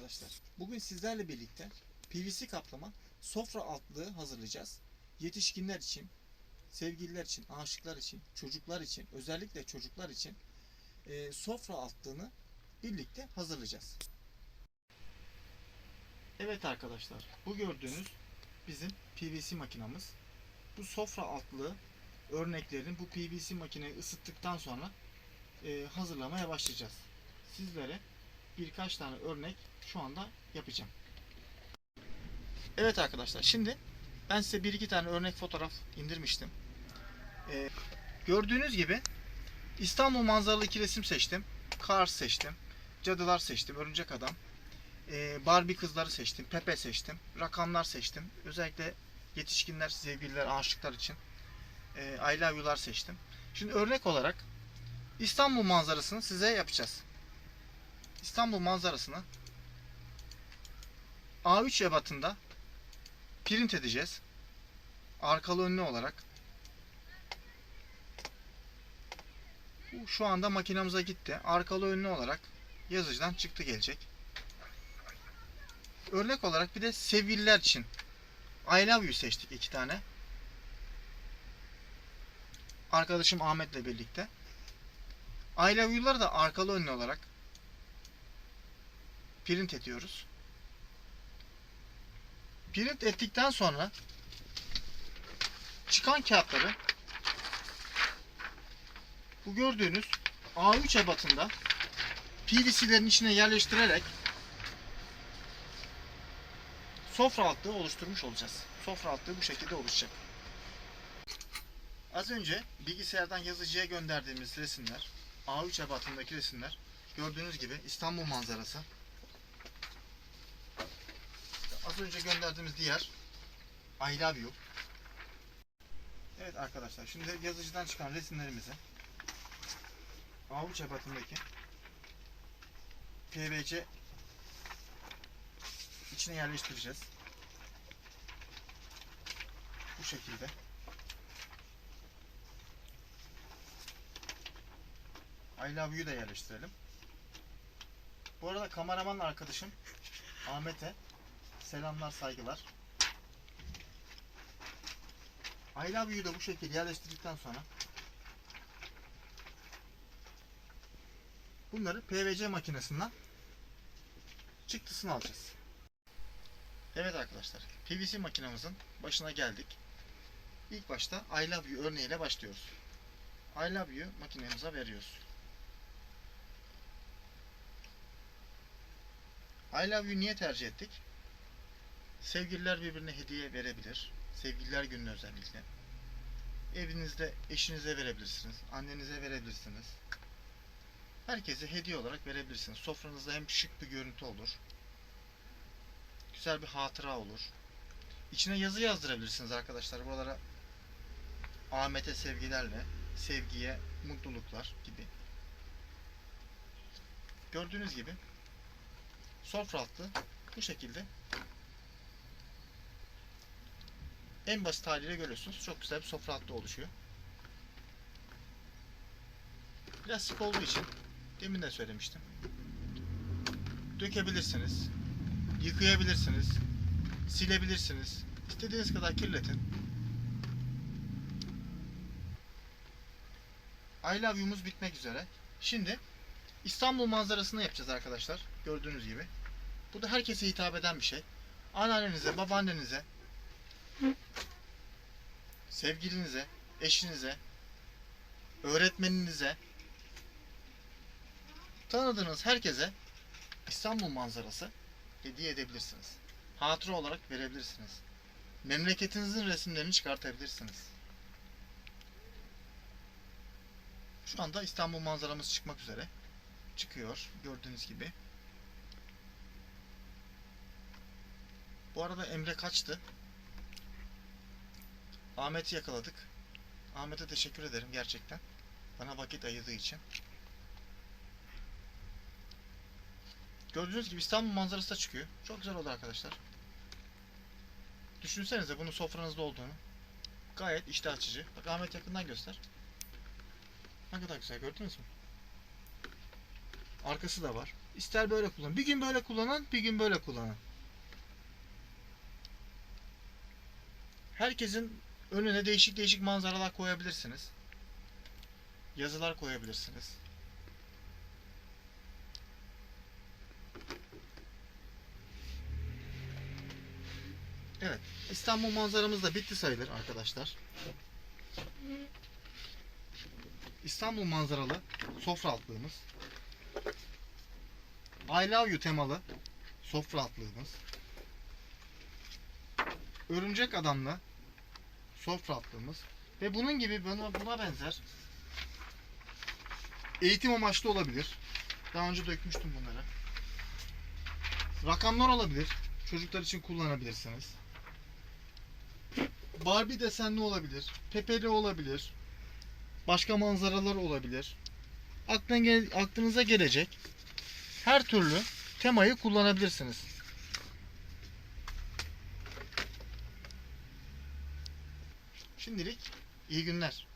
arkadaşlar. Bugün sizlerle birlikte PVC kaplama sofra altlığı hazırlayacağız. Yetişkinler için, sevgililer için, aşıklar için, çocuklar için, özellikle çocuklar için e, sofra altlığını birlikte hazırlayacağız. Evet arkadaşlar, bu gördüğünüz bizim PVC makinamız. Bu sofra altlığı örneklerini bu PVC makineyi ısıttıktan sonra e, hazırlamaya başlayacağız. Sizlere birkaç tane örnek şu anda yapacağım. Evet arkadaşlar şimdi ben size bir iki tane örnek fotoğraf indirmiştim. Ee, gördüğünüz gibi İstanbul manzaralı iki resim seçtim. Cars seçtim. Cadılar seçtim. Örümcek Adam. Ee, Barbie kızları seçtim. Pepe seçtim. Rakamlar seçtim. Özellikle yetişkinler, sevgililer, aşıklar için e, I love seçtim. Şimdi örnek olarak İstanbul manzarasını size yapacağız. İstanbul manzarasını A3 ebatında print edeceğiz. Arkalı önlü olarak. Bu şu anda makinamıza gitti. Arkalı önlü olarak yazıcıdan çıktı gelecek. Örnek olarak bir de sevgililer için I love you seçtik iki tane. Arkadaşım Ahmet'le birlikte. I love you'ları da arkalı önlü olarak print ediyoruz. Print ettikten sonra çıkan kağıtları bu gördüğünüz A3 ebatında PVC'lerin içine yerleştirerek sofra altlığı oluşturmuş olacağız. Sofra altlığı bu şekilde oluşacak. Az önce bilgisayardan yazıcıya gönderdiğimiz resimler, A3 ebatındaki resimler gördüğünüz gibi İstanbul manzarası. Az önce gönderdiğimiz diğer I love you. Evet arkadaşlar şimdi yazıcıdan çıkan resimlerimizi A3 ebatındaki PVC içine yerleştireceğiz. Bu şekilde. I love you da yerleştirelim. Bu arada kameraman arkadaşım Ahmet'e selamlar saygılar. Love you'yu da bu şekilde yerleştirdikten sonra bunları PVC makinesinden çıktısını alacağız. Evet arkadaşlar PVC makinamızın başına geldik. İlk başta I love örneğiyle başlıyoruz. I love makinemize veriyoruz. I love you niye tercih ettik? Sevgililer birbirine hediye verebilir. Sevgililer gününe özellikle. Evinizde eşinize verebilirsiniz. Annenize verebilirsiniz. Herkese hediye olarak verebilirsiniz. Sofranızda hem şık bir görüntü olur. Güzel bir hatıra olur. İçine yazı yazdırabilirsiniz arkadaşlar. Buralara Ahmet'e sevgilerle, sevgiye mutluluklar gibi. Gördüğünüz gibi sofra altı bu şekilde en basit haliyle görüyorsunuz. Çok güzel bir sofra altı oluşuyor. Plastik olduğu için demin de söylemiştim. Dökebilirsiniz. Yıkayabilirsiniz. Silebilirsiniz. İstediğiniz kadar kirletin. I love bitmek üzere. Şimdi İstanbul manzarasını yapacağız arkadaşlar. Gördüğünüz gibi. Bu da herkese hitap eden bir şey. Anneannenize, babaannenize, sevgilinize, eşinize, öğretmeninize, tanıdığınız herkese İstanbul manzarası hediye edebilirsiniz. Hatıra olarak verebilirsiniz. Memleketinizin resimlerini çıkartabilirsiniz. Şu anda İstanbul manzaramız çıkmak üzere. Çıkıyor gördüğünüz gibi. Bu arada Emre kaçtı. Ahmet'i yakaladık. Ahmet'e teşekkür ederim gerçekten. Bana vakit ayırdığı için. Gördüğünüz gibi İstanbul manzarası da çıkıyor. Çok güzel oldu arkadaşlar. Düşünsenize bunun sofranızda olduğunu. Gayet iştah açıcı. Bak Ahmet yakından göster. Ne kadar güzel gördünüz mü? Arkası da var. İster böyle kullanın. Bir gün böyle kullanın, bir gün böyle kullanın. Herkesin önüne değişik değişik manzaralar koyabilirsiniz. Yazılar koyabilirsiniz. Evet, İstanbul manzaramız da bitti sayılır arkadaşlar. İstanbul manzaralı sofra altlığımız. I love you temalı sofra altlığımız. Örümcek adamlı sofra altlığımız. Ve bunun gibi buna, buna benzer eğitim amaçlı olabilir. Daha önce dökmüştüm bunları. Rakamlar olabilir. Çocuklar için kullanabilirsiniz. Barbie desenli olabilir. Pepeli olabilir. Başka manzaralar olabilir. Aklına aklınıza gelecek her türlü temayı kullanabilirsiniz. Şimdilik iyi günler.